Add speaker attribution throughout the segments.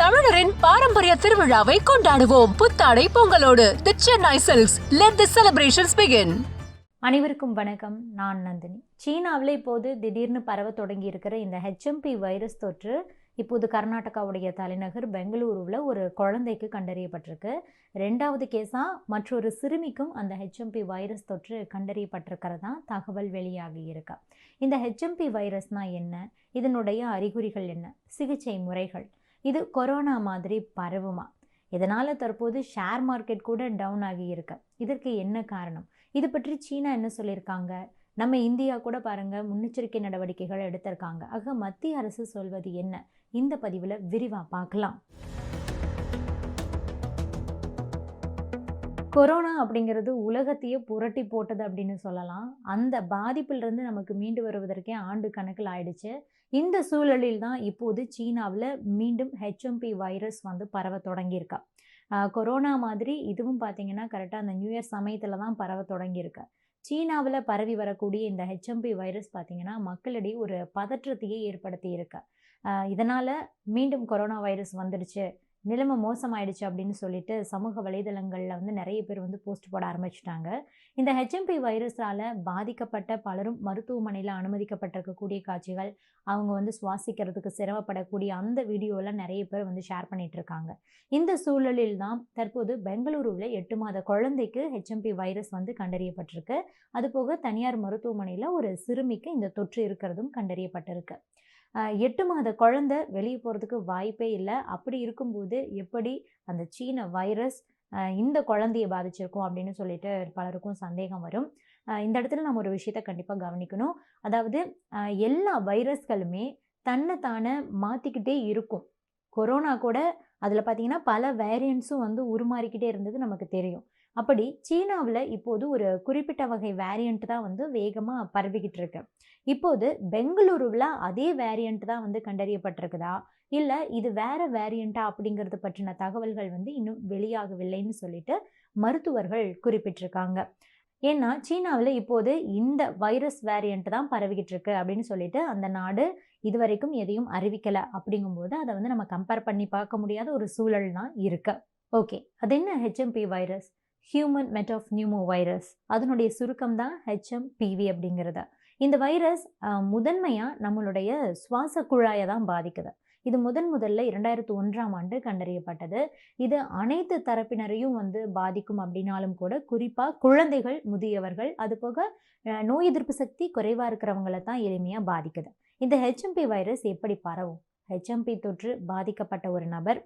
Speaker 1: தமிழரின் பாரம்பரிய திருவிழாவை கொண்டாடுவோம். புத்தாடை பொங்கலோடு. The Chennai silks let the celebrations begin
Speaker 2: அனைவருக்கும் வணக்கம். நான் நந்தினி. சீனாவில் இப்போது திடீர்னு பரவ தொடங்கி இருக்கிற இந்த ஹெச்எம்பி வைரஸ் தொற்று இப்போது கர்நாடகாவுடைய தலைநகர் பெங்களூருவில் ஒரு குழந்தைக்கு கண்டறியப்பட்டிருக்கு. ரெண்டாவது கேஸாக மற்றொரு சிறுமிக்கும் அந்த ஹெச்எம்பி வைரஸ் தொற்று கண்டறியப்பட்டிருக்கிறதா தகவல் வெளியாகி இருக்கு. இந்த ஹெச்எம்பி வைரஸ்னால் என்ன? இதனுடைய அறிகுறிகள் என்ன? சிகிச்சை முறைகள். இது கொரோனா மாதிரி பரவுமா? இதனால் தற்போது ஷேர் மார்க்கெட் கூட டவுன் ஆகி இருக்கு. இதற்கு என்ன காரணம்? இது பற்றி சீனா என்ன சொல்லியிருக்காங்க? நம்ம இந்தியா கூட பாருங்க முன்னெச்சரிக்கை நடவடிக்கைகள் எடுத்திருக்காங்க. ஆக மத்திய அரசு சொல்வது என்ன? இந்த பதிவில் விரிவாக பார்க்கலாம். கொரோனா அப்படிங்கிறது உலகத்தையே புரட்டி போட்டது அப்படின்னு சொல்லலாம். அந்த பாதிப்பிலிருந்து நமக்கு மீண்டு வருவதற்கே ஆண்டு கணக்கில் ஆயிடுச்சு. இந்த சூழலில் தான் இப்போது சீனாவில் மீண்டும் ஹெச்எம்பி வைரஸ் வந்து பரவ தொடங்கியிருக்கா. கொரோனா மாதிரி இதுவும் பார்த்தீங்கன்னா கரெக்டாக அந்த நியூ இயர் சமயத்தில் தான் பரவ தொடங்கியிருக்கு. சீனாவில் பரவி வரக்கூடிய இந்த ஹெச்எம்பி வைரஸ் பார்த்தீங்கன்னா மக்களிடையே ஒரு பதற்றத்தையே ஏற்படுத்தி இருக்கு இதனால் மீண்டும் கொரோனா வைரஸ் வந்துடுச்சு. நிலைமை மோசமாயிடுச்சு அப்படின்னு சொல்லிட்டு சமூக வலைதளங்களில் வந்து நிறைய பேர் வந்து போஸ்ட் போட ஆரம்பிச்சிட்டாங்க. இந்த ஹெச்எம்பி வைரஸால் பாதிக்கப்பட்ட பலரும் மருத்துவமனையில் அனுமதிக்கப்பட்டிருக்கக்கூடிய காட்சிகள் அவங்க வந்து சுவாசிக்கிறதுக்கு சிரமப்படக்கூடிய அந்த வீடியோலாம் நிறைய பேர் வந்து ஷேர் பண்ணிட்டு இருக்காங்க இந்த சூழலில் தான் தற்போது பெங்களூருவில் எட்டு மாத குழந்தைக்கு ஹெச்எம்பி வைரஸ் வந்து கண்டறியப்பட்டிருக்கு. அதுபோக தனியார் மருத்துவமனையில் ஒரு சிறுமிக்கு இந்த தொற்று இருக்கிறதும் கண்டறியப்பட்டிருக்கு. எட்டு மாத குழந்தை வெளியே போகிறதுக்கு வாய்ப்பே இல்லை. அப்படி இருக்கும்போது எப்படி அந்த சீன வைரஸ் இந்த குழந்தைய பாதிச்சிருக்கும் அப்படின்னு சொல்லிட்டு பலருக்கும் சந்தேகம் வரும். இந்த இடத்துல நம்ம ஒரு விஷயத்த கண்டிப்பாக கவனிக்கணும். அதாவது எல்லா வைரஸ்களுமே தன்னை தானே மாற்றிக்கிட்டே இருக்கும். கொரோனா கூட அதில் பார்த்தீங்கன்னா பல வேரியன்ட்ஸும் வந்து உருமாறிக்கிட்டே இருந்தது நமக்கு தெரியும். அப்படி சீனாவில் இப்போது ஒரு குறிப்பிட்ட வகை வேரியண்ட் தான் வந்து வேகமாக பரவிக்கிட்டு இருக்கு இப்போது பெங்களூருவில் அதே வேரியண்ட் தான் வந்து கண்டறியப்பட்டிருக்குதா? இல்லை இது வேற வேரியண்டா அப்படிங்கிறது பற்றின தகவல்கள் வந்து இன்னும் வெளியாகவில்லைன்னு சொல்லிட்டு மருத்துவர்கள் குறிப்பிட்டிருக்காங்க. ஏன்னா சீனாவில் இப்போது இந்த வைரஸ் வேரியண்ட் தான் பரவிக்கிட்டு இருக்கு அப்படின்னு சொல்லிட்டு அந்த நாடு இதுவரைக்கும் எதையும் அறிவிக்கலை அப்படிங்கும்போது அதை வந்து நம்ம கம்பேர் பண்ணி பார்க்க முடியாத ஒரு சூழல் தான் இருக்கு. ஓகே. அது என்ன H M P virus human metapneumovirus அதனுடைய சுருக்கம் தான் ஹெச்எம்பிவி அப்படிங்கிறது. இந்த வைரஸ் முதன்மையாக நம்மளுடைய சுவாச குழாயை தான் பாதிக்குது. இது முதன் முதல்ல இரண்டாயிரத்து ஒன்றாம் ஆண்டு கண்டறியப்பட்டது. இது அனைத்து தரப்பினரையும் வந்து பாதிக்கும் அப்படின்னாலும் கூட குறிப்பாக குழந்தைகள் முதியவர்கள் அதுபோக போக நோய் எதிர்ப்பு சக்தி குறைவாக இருக்கிறவங்கள தான் எளிமையாக பாதிக்குது. இந்த ஹெச்எம்பி வைரஸ் எப்படி பரவும்? ஹெச்எம்பி தொற்று பாதிக்கப்பட்ட ஒரு நபர்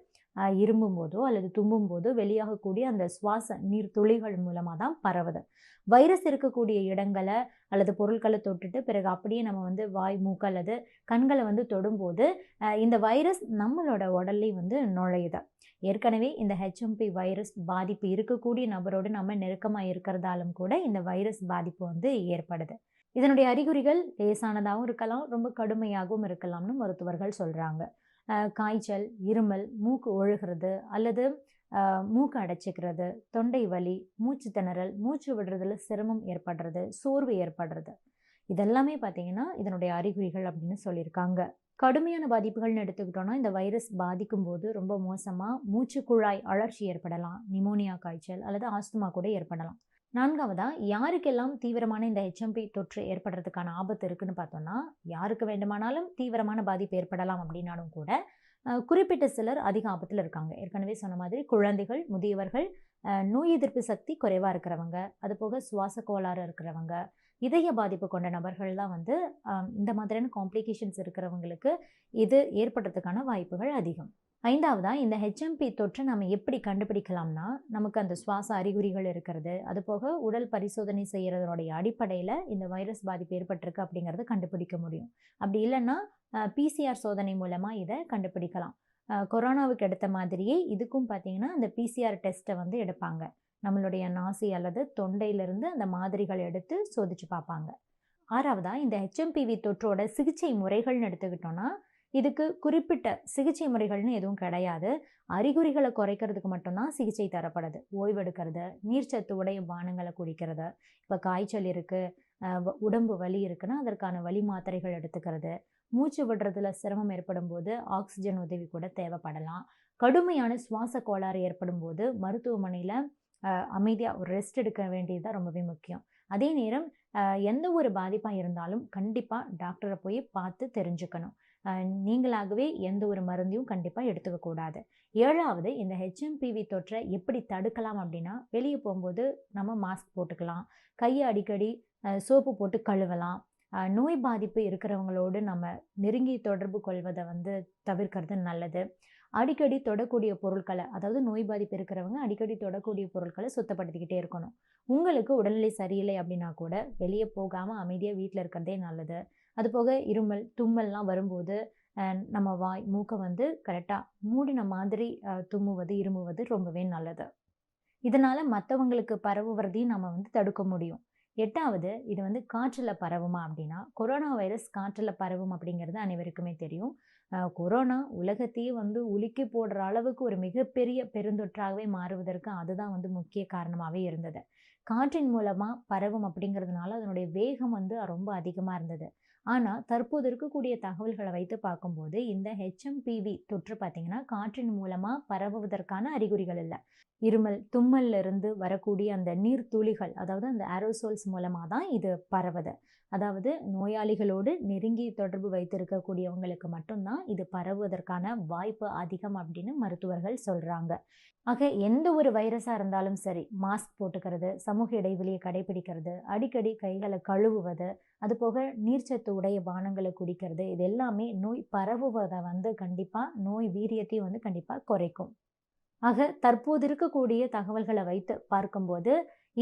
Speaker 2: இரும்பும்போதோ போதோ அல்லது தும்பும் போதோ வெளியாகக்கூடிய அந்த சுவாச நீர் துளிகள் மூலமாக தான் பரவுது. வைரஸ் இருக்கக்கூடிய இடங்களை அல்லது பொருட்களை தொட்டுட்டு பிறகு அப்படியே நம்ம வந்து வாய் மூக்கு அல்லது கண்களை வந்து தொடும்போது இந்த வைரஸ் நம்மளோட உடல்லையும் வந்து நுழையுது. ஏற்கனவே இந்த ஹெச்எம்பி வைரஸ் பாதிப்பு இருக்கக்கூடிய நபரோடு நம்ம நெருக்கமாக இருக்கிறதாலும் கூட இந்த வைரஸ் பாதிப்பு வந்து ஏற்படுது. இதனுடைய அறிகுறிகள் லேசானதாகவும் இருக்கலாம் ரொம்ப கடுமையாகவும் இருக்கலாம்னு மருத்துவர்கள் சொல்கிறாங்க காய்ச்சல் இருமல் மூக்கு ஒழுகிறது அல்லது மூக்கு அடைச்சிக்கிறது தொண்டை வலி மூச்சு திணறல் மூச்சு விடுறதுல சிரமம் ஏற்படுறது சோர்வு ஏற்படுறது. இதெல்லாமே பார்த்தீங்கன்னா இதனுடைய அறிகுறிகள் அப்படின்னு சொல்லியிருக்காங்க. கடுமையான பாதிப்புகள்னு எடுத்துக்கிட்டோம்னா இந்த வைரஸ் பாதிக்கும் போது ரொம்ப மோசமாக மூச்சு குழாய் அழற்சி ஏற்படலாம் நிமோனியா காய்ச்சல் அல்லது ஆஸ்துமா கூட ஏற்படலாம். நான்காவதாக யாருக்கெல்லாம் தீவிரமான இந்த ஹெச்எம்பி தொற்று ஏற்படுறதுக்கான ஆபத்து இருக்குன்னு பார்த்தோம்னா யாருக்கு வேண்டுமானாலும் தீவிரமான பாதிப்பு ஏற்படலாம் அப்படின்னாலும் கூட குறிப்பிட்ட சிலர் அதிக ஆபத்தில் இருக்காங்க. ஏற்கனவே சொன்ன மாதிரி குழந்தைகள் முதியவர்கள் நோய் எதிர்ப்பு சக்தி குறைவாக இருக்கிறவங்க அதுபோக சுவாச கோளாறு இருக்கிறவங்க இதய பாதிப்பு கொண்ட நபர்கள் தான் வந்து இந்த மாதிரியான காம்ப்ளிகேஷன்ஸ் இருக்கிறவங்களுக்கு இது ஏற்படுறதுக்கான வாய்ப்புகள் அதிகம். ஐந்தாவதாக இந்த ஹெச்எம்பி தொற்றை நம்ம எப்படி கண்டுபிடிக்கலாம்னா நமக்கு அந்த சுவாச அறிகுறிகள் இருக்கிறது. அது போக உடல் பரிசோதனை செய்கிறதனுடைய அடிப்படையில் இந்த வைரஸ் பாதிப்பு ஏற்பட்டிருக்கு அப்படிங்கிறத கண்டுபிடிக்க முடியும். அப்படி இல்லைன்னா பிசிஆர் சோதனை மூலமாக இதை கண்டுபிடிக்கலாம். கொரோனாவுக்கு எடுத்த மாதிரியே இதுக்கும் பார்த்தீங்கன்னா அந்த பிசிஆர் டெஸ்ட்டை வந்து எடுப்பாங்க. நம்மளுடைய நாசி அல்லது தொண்டையிலிருந்து அந்த மாதிரிகள் எடுத்து சோதிச்சு பார்ப்பாங்க. ஆறாவதா இந்த ஹெச்எம்பிவி தொற்றோட சிகிச்சை முறைகள்னு எடுத்துக்கிட்டோன்னா இதுக்கு குறிப்பிட்ட சிகிச்சை முறைகள்னு எதுவும் கிடையாது. அறிகுறிகளை குறைக்கிறதுக்கு மட்டும்தான் சிகிச்சை தரப்படுது. ஓய்வெடுக்கிறது நீர்ச்சத்து உடைய பானங்களை குடிக்கிறது இப்போ காய்ச்சல் இருக்குது உடம்பு வலி இருக்குன்னா அதற்கான வலி மாத்திரைகள் எடுத்துக்கிறது. மூச்சு விடுறதுல சிரமம் ஏற்படும் போது ஆக்சிஜன் உதவி கூட தேவைப்படலாம். கடுமையான சுவாச கோளாறு ஏற்படும் போது மருத்துவமனையில் அமைதியாக ஒரு ரெஸ்ட் எடுக்க வேண்டியது தான் ரொம்பவே முக்கியம். அதே நேரம் எந்த ஒரு பாதிப்பாக இருந்தாலும் கண்டிப்பாக டாக்டரை போய் பார்த்து தெரிஞ்சுக்கணும். நீங்களாகவே எந்த ஒரு மருந்தையும் கண்டிப்பாக எடுத்துக்க கூடாது. ஏழாவது இந்த ஹெச்எம்பிவி தொற்றை எப்படி தடுக்கலாம் அப்படின்னா வெளியே போகும்போது நம்ம மாஸ்க் போட்டுக்கலாம். கையை அடிக்கடி சோப்பு போட்டு கழுவலாம். நோய் பாதிப்பு இருக்கிறவங்களோடு நம்ம நெருங்கி தொடர்பு கொள்வதை வந்து தவிர்க்கிறது நல்லது. அடிக்கடி தொடக்கூடிய பொருட்களை அதாவது நோய் பாதிப்பு இருக்கிறவங்க அடிக்கடி தொடக்கூடிய பொருட்களை சுத்தப்படுத்திக்கிட்டே இருக்கணும். உங்களுக்கு உடல்நிலை சரியில்லை அப்படின்னா கூட வெளியே போகாமல் அமைதியாக வீட்டில் இருக்கிறதே நல்லது. அதுபோக இருமல் தும்மல்லாம் வரும்போது நம்ம வாய் மூக்கை வந்து கரெக்டாக மூடின மாதிரி தும்முவது இருமுவது ரொம்பவே நல்லது. இதனால் மற்றவங்களுக்கு பரவுவதையும் நம்ம வந்து தடுக்க முடியும். எட்டாவது இது வந்து காற்றில் பரவுமா அப்படின்னா கொரோனா வைரஸ் காற்றில் பரவும் அப்படிங்கிறது அனைவருக்குமே தெரியும். கொரோனா உலகத்தையே வந்து உலுக்கி போடுற அளவுக்கு ஒரு மிகப்பெரிய பெருந்தொற்றாகவே மாறுவதற்கு அதுதான் வந்து முக்கிய காரணமாகவே இருந்தது. காற்றின் மூலமாக பரவும் அப்படிங்கிறதுனால அதனுடைய வேகம் வந்து ரொம்ப அதிகமாக இருந்தது. ஆனால் தற்போது இருக்கக்கூடிய தகவல்களை வைத்து பார்க்கும்போது இந்த ஹெச்எம்பிவி தொற்று பார்த்தீங்கன்னா காற்றின் மூலமாக பரவுவதற்கான அறிகுறிகள் இல்லை. இருமல் தும்மல்ல இருந்து வரக்கூடிய அந்த நீர் துளிகள் அதாவது அந்த ஆரோசோல்ஸ் மூலமாக தான் இது பரவுது. அதாவது நோயாளிகளோடு நெருங்கி தொடர்பு வைத்திருக்கக்கூடியவங்களுக்கு மட்டும்தான் இது பரவுவதற்கான வாய்ப்பு அதிகம் அப்படின்னு மருத்துவர்கள் சொல்கிறாங்க ஆக எந்த ஒரு வைரஸாக இருந்தாலும் சரி மாஸ்க் போட்டுக்கிறது சமூக இடைவெளியை கடைபிடிக்கிறது அடிக்கடி கைகளை கழுவுவது அதுபோக நீர்ச்சத்து உடைய பானங்களை குடிக்கிறது. இது எல்லாமே நோய் பரவுவதை வந்து கண்டிப்பாக நோய் வீரியத்தையும் வந்து கண்டிப்பாக குறைக்கும். ஆக தற்போது இருக்கக்கூடிய தகவல்களை வைத்து பார்க்கும்போது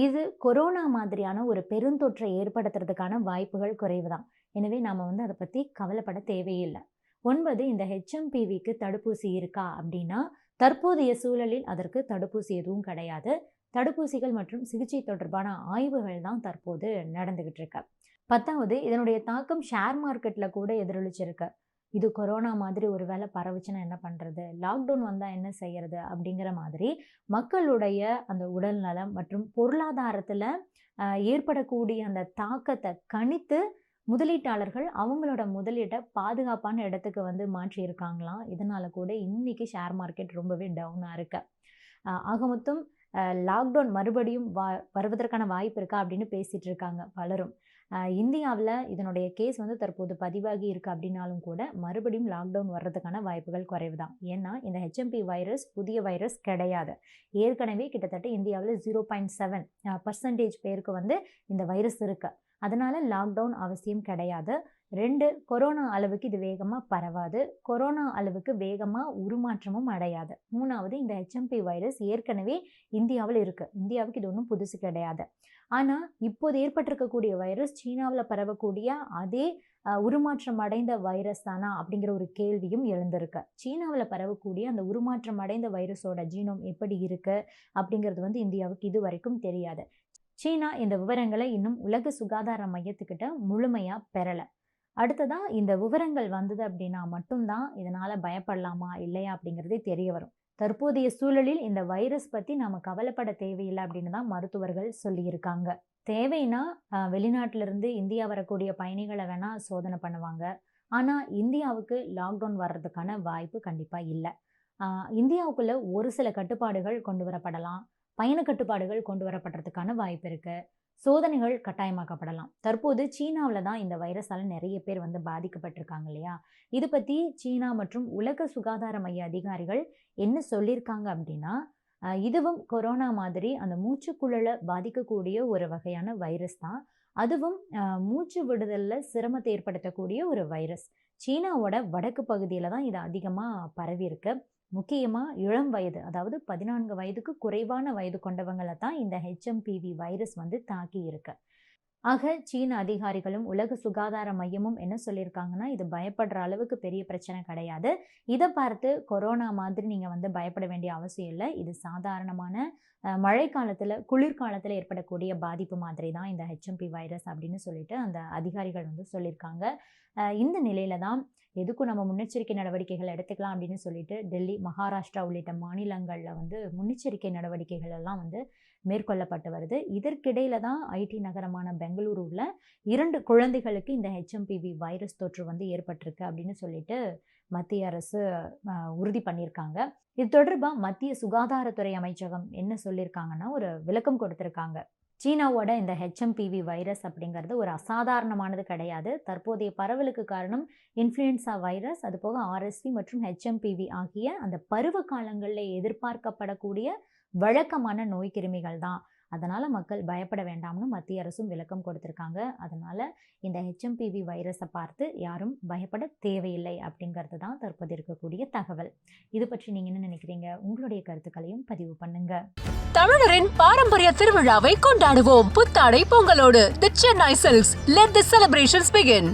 Speaker 2: இது கொரோனா மாதிரியான ஒரு பெருந்தொற்றை ஏற்படுத்துறதுக்கான வாய்ப்புகள் குறைவு தான் எனவே நாம் வந்து அதை பற்றி கவலைப்பட தேவையில்லை. ஒன்பது இந்த ஹெச்எம்பிவிக்கு தடுப்பூசி இருக்கா அப்படின்னா தற்போதைய சூழலில் அதற்கு தடுப்பூசி எதுவும் கிடையாது. தடுப்பூசிகள் மற்றும் சிகிச்சை தொடர்பான ஆய்வுகள் தான் தற்போது நடந்துகிட்டு இருக்கு. பத்தாவது இதனுடைய தாக்கம் ஷேர் மார்க்கெட்டில் கூட எதிரொலிச்சிருக்கு. இது கொரோனா மாதிரி ஒரு வேளை பரவுச்சுன்னா என்ன பண்ணுறது லாக்டவுன் வந்தால் என்ன செய்யறது? அப்படிங்கிற மாதிரி மக்களுடைய அந்த உடல் நலம் மற்றும் பொருளாதாரத்தில் ஏற்படக்கூடிய அந்த தாக்கத்தை கணித்து முதலீட்டாளர்கள் அவங்களோட முதலீட்டை பாதுகாப்பான இடத்துக்கு வந்து மாற்றியிருக்காங்களாம். இதனால் கூட இன்னைக்கு ஷேர் மார்க்கெட் ரொம்பவே டவுனாக இருக்கு. ஆக மொத்தம் லாக்டவுன் மறுபடியும் வா வருவதற்கான வாய்ப்பு இருக்கா? அப்படின்னு பேசிகிட்டு இருக்காங்க பலரும். இந்தியாவில் இதனுடைய கேஸ் வந்து தற்போது பதிவாகி இருக்குது அப்படின்னாலும் கூட மறுபடியும் லாக்டவுன் வர்றதுக்கான வாய்ப்புகள் குறைவு தான் ஏன்னா இந்த ஹெச்எம்பி வைரஸ் புதிய வைரஸ் கிடையாது. ஏற்கனவே கிட்டத்தட்ட இந்தியாவில் ஜீரோ பாயிண்ட் செவன் பர்சன்டேஜ் பேருக்கு வந்து இந்த வைரஸ் இருக்குது அதனால் லாக்டவுன் அவசியம் கிடையாது. ரெண்டு கொரோனா அளவுக்கு இது வேகமாக பரவாது. கொரோனா அளவுக்கு வேகமாக உருமாற்றமும் அடையாது. மூணாவது இந்த ஹெச்எம்பி வைரஸ் ஏற்கனவே இந்தியாவில் இருக்குது இந்தியாவுக்கு இது ஒன்றும் புதுசு கிடையாது. ஆனால் இப்போது ஏற்பட்டிருக்கக்கூடிய வைரஸ் சீனாவில் பரவக்கூடிய அதே உருமாற்றம் அடைந்த வைரஸ் தானா? அப்படிங்கிற ஒரு கேள்வியும் எழுந்திருக்கு. சீனாவில் பரவக்கூடிய அந்த உருமாற்றம் அடைந்த வைரஸோட ஜீனோம் எப்படி இருக்கு? அப்படிங்கிறது வந்து இந்தியாவுக்கு இது வரைக்கும் தெரியாது. சீனா இந்த விவரங்களை இன்னும் உலக சுகாதார மையத்துக்கிட்ட முழுமையாக பெறலை. அடுத்ததாக இந்த விவரங்கள் வந்தது அப்படின்னா மட்டும்தான் இதனால் பயப்படலாமா? இல்லையா? அப்படிங்கிறதே தெரிய வரும். தற்போதைய சூழலில் இந்த வைரஸ் பற்றி நாம கவலைப்பட தேவையில்லை அப்படின்னு தான் மருத்துவர்கள் சொல்லியிருக்காங்க. தேவைன்னா வெளிநாட்டிலிருந்து இருந்து இந்தியா வரக்கூடிய பயணிகளை வேணால் சோதனை பண்ணுவாங்க. ஆனால் இந்தியாவுக்கு லாக்டவுன் வர்றதுக்கான வாய்ப்பு கண்டிப்பாக இல்லை. இந்தியாவுக்குள்ள ஒரு சில கட்டுப்பாடுகள் கொண்டு வரப்படலாம். பயண கட்டுப்பாடுகள் கொண்டு வரப்படுறதுக்கான வாய்ப்பு இருக்குது சோதனைகள் கட்டாயமாக்கப்படலாம். தற்போது சீனாவில் தான் இந்த வைரஸால் நிறைய பேர் வந்து பாதிக்கப்பட்டிருக்காங்க இல்லையா? இது பற்றி சீனா மற்றும் உலக சுகாதார மைய அதிகாரிகள் என்ன சொல்லியிருக்காங்க அப்படின்னா இதுவும் கொரோனா மாதிரி அந்த மூச்சுக்குழலை பாதிக்கக்கூடிய ஒரு வகையான வைரஸ் தான். அதுவும் மூச்சு விடுதலில் சிரமத்தை ஏற்படுத்தக்கூடிய ஒரு வைரஸ். சீனாவோட வடக்கு பகுதியில் தான் இது அதிகமாக பரவி இருக்கு முக்கியமாக இளம் வயது அதாவது பதினான்கு வயதுக்கு குறைவான வயது கொண்டவங்களை தான் இந்த ஹெச்எம்பிவி வைரஸ் வந்து தாக்கி இருக்கு. ஆக சீன அதிகாரிகளும் உலக சுகாதார மையமும் என்ன சொல்லியிருக்காங்கன்னா இது பயப்படுற அளவுக்கு பெரிய பிரச்சனை கிடையாது. இதை பார்த்து கொரோனா மாதிரி நீங்கள் வந்து பயப்பட வேண்டிய அவசியம் இல்லை. இது சாதாரணமான அஹ், மழைக்காலத்தில் குளிர்காலத்தில் ஏற்படக்கூடிய பாதிப்பு மாதிரி தான் இந்த ஹெச்எம்பி வைரஸ் அப்படின்னு சொல்லிட்டு அந்த அதிகாரிகள் வந்து சொல்லியிருக்காங்க இந்த நிலையில தான் எதுக்கும் நம்ம முன்னெச்சரிக்கை நடவடிக்கைகள் எடுத்துக்கலாம் அப்படின்னு சொல்லிட்டு டெல்லி மகாராஷ்டிரா உள்ளிட்ட மாநிலங்களில் வந்து முன்னெச்சரிக்கை நடவடிக்கைகள் எல்லாம் வந்து மேற்கொள்ளப்பட்டு வருது. இதற்கிடையில தான் ஐடி நகரமான பெங்களூருவில் இரண்டு குழந்தைகளுக்கு இந்த ஹெச்எம்பிவி வைரஸ் தொற்று வந்து ஏற்பட்டிருக்கு அப்படின்னு சொல்லிட்டு மத்திய அரசு உறுதி பண்ணியிருக்காங்க. இது தொடர்பாக மத்திய சுகாதாரத்துறை அமைச்சகம் என்ன சொல்லியிருக்காங்கன்னா ஒரு விளக்கம் கொடுத்துருக்காங்க. சீனாவோட இந்த ஹெச்எம்பிவி வைரஸ் அப்படிங்கிறது ஒரு அசாதாரணமானது கிடையாது. தற்போதைய பரவலுக்கு காரணம் இன்ஃப்ளூயன்சா வைரஸ் அதுபோக ஆர்எஸ்வி மற்றும் ஹெச்எம்பிவி ஆகிய அந்த பருவ காலங்களில் எதிர்பார்க்கப்படக்கூடிய வழக்கமான நோய் கிருமிகள் தான். அதனால் மக்கள் பயப்பட வேண்டாம்னு மத்திய அரசும் விளக்கம் கொடுத்துருக்காங்க. அதனால் இந்த ஹெச்எம்பிவி வைரஸை பார்த்து யாரும் பயப்பட தேவையில்லை அப்படிங்கிறது தான் தற்போது இருக்கக்கூடிய தகவல். இது பற்றி நீங்கள் என்ன நினைக்கிறீங்க? உங்களுடைய கருத்துக்களையும் பதிவு பண்ணுங்க.
Speaker 1: தமிழரின் பாரம்பரிய திருவிழாவை கொண்டாடுவோம். புத்தாடை பொங்கலோடு. The Chennai silks let the celebrations begin